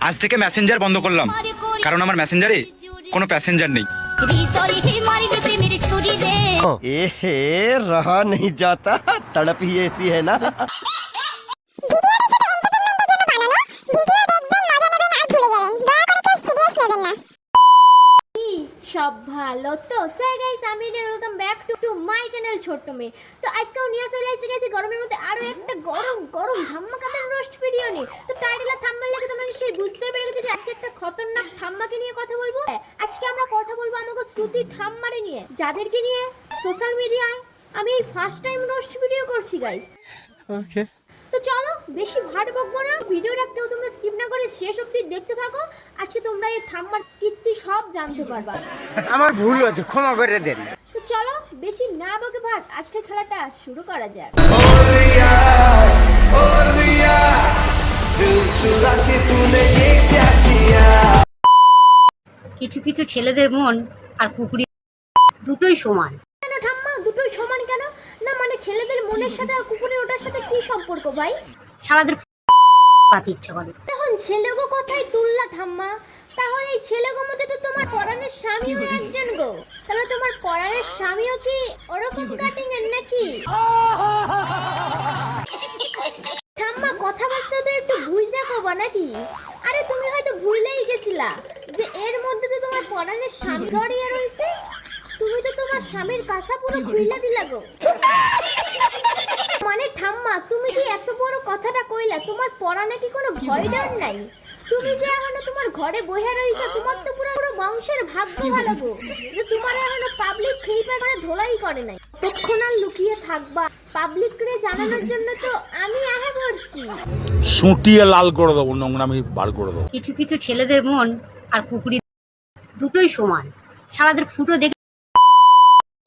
আজ থেকে মেসেঞ্জার বন্ধ করলাম কারণ আমার মেসেঞ্জারে কোনো প্যাসেঞ্জার নেই এহে রহা नहीं जाता तड़प ही ऐसी है ना সব ভালো। তো সো গাইস আমি welcome back to to my channel ছোট্ট মেয়ে। তো আজকেও নিয়ে চলে গেছি গরমের মধ্যে আরও একটা গরম গরম ধাম্মাকাতার রোস্ট ভিডিও নিয়ে। তো টাইটেল আর দেখে তোমরা নিশ্চয়ই বুঝতে পেরে গেছো যে আজকে একটা খতরনাক ঠাম্মাকে নিয়ে কথা বলব। আজকে আমরা কথা বলব আমাকে শ্রুতি ঠাম্মারে নিয়ে যাদেরকে নিয়ে সোশ্যাল মিডিয়ায় আমি এই ফার্স্ট টাইম রোস্ট ভিডিও করছি গাইস তো চলো বেশি ভাট বকবো না ভিডিওটা কেউ তোমরা স্কিপ না করে শেষ অবধি দেখতে থাকো। আজকে তোমরা এই ঠাম্মার কীর্তি সব জানতে পারবা। আমার ভুল হয়েছে ক্ষমা করে দেন। তো চলো বেশি না বকে আজকে খেলাটা শুরু করা যাক। কিছু কিছু ছেলেদের মন আর কুকুরি দুটোই সমান। কেন ঠাম্মা? দুটোই সমান কেন? না মানে ছেলেদের মনের সাথে আর কুকুরের ওটার সাথে কি সম্পর্ক ভাই? সারাদের পাতে ইচ্ছা করে। এখন ছেলেগো কথাই তুললা ঠাম্মা। তাহলে এই ছেলেগো মধ্যে তো তোমার পরাণের স্বামীও একজন গো। তাহলে তোমার পরাণের স্বামীও কি ওরকম কাটিং এর নাকি? ঠাম্মা কথাবার্তা তো একটু বুঝতে কবা নাকি? আরে তুমি হয়তো ভুলেই গেছিলা যে এর মধ্যে তো তোমার পরাণের স্বামী জড়িয়ে রয়েছে। তুমি তো তোমার স্বামীর কাছা পুরো খুইলা দিলা গো মানে ঠাম্মা তুমি যে এত বড় কথাটা কইলা তোমার পড়া নাকি কোনো ভয় ডর নাই? তুমি যে এখনও তোমার ঘরে বসে রইছো তোমার তো পুরো পুরো বংশের ভাগ্য ভালো গো। যে তোমার এখনও পাবলিক খেইপা করে ধোলাই করে নাই। আর লুকিয়ে থাকবা। পাবলিক রে জানানোর জন্য তো আমি আহে করছি সুটিয়ে লাল করে দেবো নোংরামি বার করে দেবো। কিছু কিছু ছেলেদের মন আর কুকুরি দুটোই সমান। সারাদের ফুটো দেখে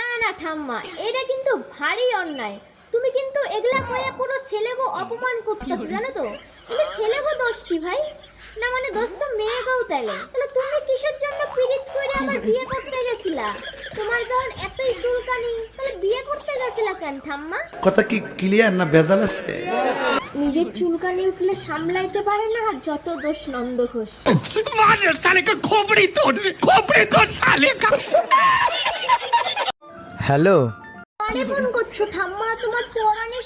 না না ঠাম্মা এটা কিন্তু ভারী অন্যায়। তুমি কিন্তু এগুলা কয়ে পুরো ছেলেগো অপমান করতেছো জানো তো? এটা ছেলেগো দোষ কি ভাই? না মানে দোষ তো মেয়েগো তাইলে। তাহলে তুমি কিসের জন্য পীড়িত করে আবার বিয়ে করতে গেছিলা? তোমার যখন এতই চুলকানি তাহলে বিয়ে করতে গেছিলা কেন ঠাম্মা? কথা কি ক্লিয়ার না ভেজাল আছে? নিজের চুলকানি উঠলে সামলাইতে পারে না আর যত দোষ নন্দ ঘোষ। হ্যালো আরে ফোন করছ ঠাম্মা?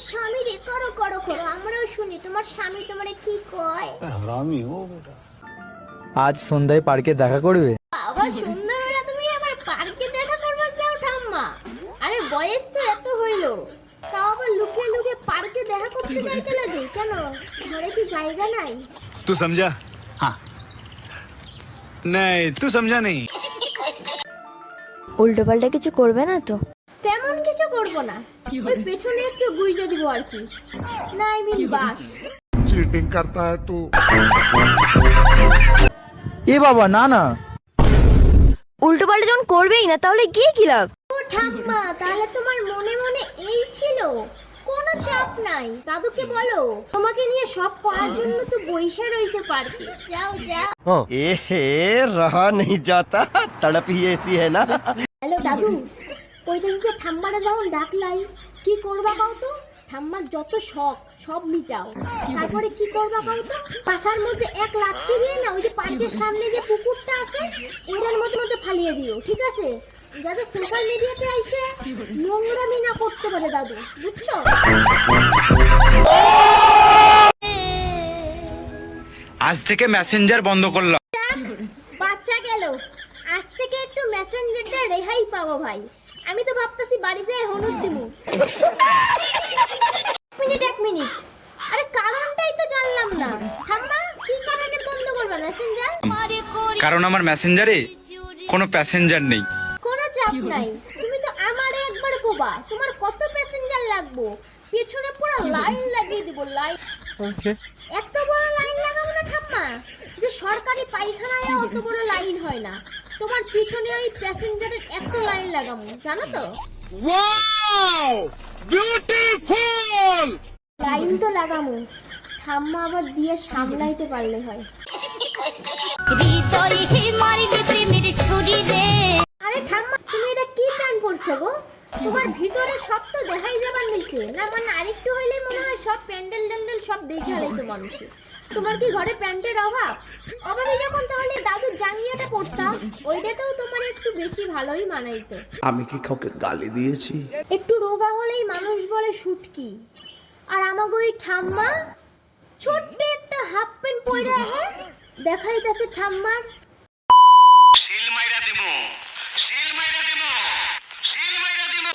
স্বামী রে করো করো করো আমরাও শুনি তোমার স্বামী তোমারে কি কয় আজ সন্ধ্যায় পার্কে দেখা করবে আবার সন্ধ্যাবেলা তুমি আবার পার্কে দেখা করবার যাও ঠাম্মা আরে বয়স তো এত হইলো তাও আবার লুকিয়ে লুকিয়ে পার্কে দেখা করতে যাইতে লাগে কেন ঘরে কি জায়গা নাই तू समझा हाँ नहीं तू समझा नहीं উল্টো পাল্টা কিছু করবে না তো তেমন কিছু করবো না ওই পেছনে একটু গুইজে দিব আর কি না আই মিন বাস চিটিং করতা হ্যায় তু এ বাবা না না উল্টো পাল্টা যখন করবেই না তাহলে গিয়ে কি লাভ ও ঠাম্মা তাহলে তোমার মনে মনে এই ছিল কোনো চাপ নাই দাদুকে বলো তোমাকে নিয়ে সব করার জন্য তো বইসা রয়েছে পার্কে যাও যাও এহে রহা नहीं जाता तड़प ही ऐसी है ना হ্যালো দাদু কইতেছি যে ঠাম্মারা যখন ডাকলাই কি করবা কাও তো? ঠাম্মার যত শখ সব মিটাও। তারপরে কি করবা কাও তো? পাশার মধ্যে এক লাঠি দিয়ে না ওই যে পার্কের সামনে যে পুকুরটা আছে ওইটার মধ্যে মধ্যে ফালিয়ে দিও ঠিক আছে? যাতে সোশ্যাল মিডিয়াতে আইসে নোংরামি না করতে পারে দাদু বুঝছ? আজ থেকে মেসেঞ্জার বন্ধ করলাম। বাচ্চা গেল। আজ থেকে একটু মেসেঞ্জারটা রেহাই পাবো ভাই। আমি তো ভাবতাছি বাড়ি যেয়ে হলুদ দিমু। এক মিনিট এক মিনিট। আরে কারণটাই তো জানলাম না। ঠাম্মা কি কারণে বন্ধ করবে মেসেঞ্জার? কারণ আমার মেসেঞ্জারে কোনো প্যাসেঞ্জার নেই। কোনো চাপ নাই। তুমি তো আমারে একবার কোবা তোমার কত প্যাসেঞ্জার লাগবো? পেছনে পুরো লাইন লাগিয়ে দিব লাইন। এত বড় লাইন লাগাবো না ঠাম্মা যে সরকারি পায়খানায় অত বড় লাইন হয় না। তোমার পিছনে ওই প্যাসেঞ্জারের এত লাইন লাগাবো জানো তো? লাইন তো লাগামু ঠাম্মা আবার দিয়ে সামলাইতে পারলে হয়। আরে ঠাম্মা তুমি এটা কি প্ল্যান করছ গো? তোমার ভিতরে সব তো দেখাই যাবার নিছে না মানে আরেকটু হইলে মনে হয় সব প্যান্ডেল ট্যান্ডেল সব দেখে হালাইতো মানুষে। তোমার কি ঘরে প্যান্টের অভাব? অভাবে যখন তাহলে দাদুর জাঙ্গিয়াটা পরতাম ওইটাতেও তোমার একটু বেশি ভালোই মানাইতো। আমি কি কাউকে গালি দিয়েছি? একটু রোগা হলেই মানুষ বলে শুটকি আর আমাকে ওই ঠাম্মা ছোট্ট একটা হাফ প্যান্ট পরে আহে দেখাইতেছে ঠাম্মার। শিল মাইরা দিমু শিল মাইরা দিমু শিল মাইরা দিমু।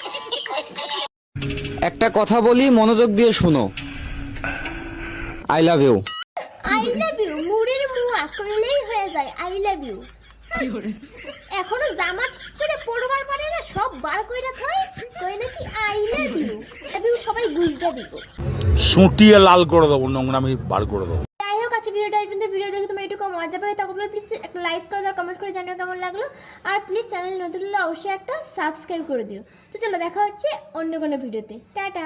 একটা কথা বলি মনোযোগ দিয়ে শোনো। I love you I love you মুড়ের মুয়া করলেই হয়ে যায় আই লাভ ইউ এখনও জামা ঠিক করে পড়বার পারে না সব বার কইরা থয় কই নাকি I love you love you সবাই বুঝতে দিব। সুটিয়ে লাল করে দেবো নোংরামি বার করে দেবো। যাই হোক আজকে ভিডিওটা এই পর্যন্ত। ভিডিও দেখে তোমার একটু মজা পাবে তখন প্লিজ একটা লাইক করে দাও কমেন্ট করে জানিও কেমন লাগল। আর প্লিজ চ্যানেল নতুন হলে অবশ্যই একটা সাবস্ক্রাইব করে দিও। তো চলো দেখা হচ্ছে অন্য কোনো ভিডিওতে টাটা।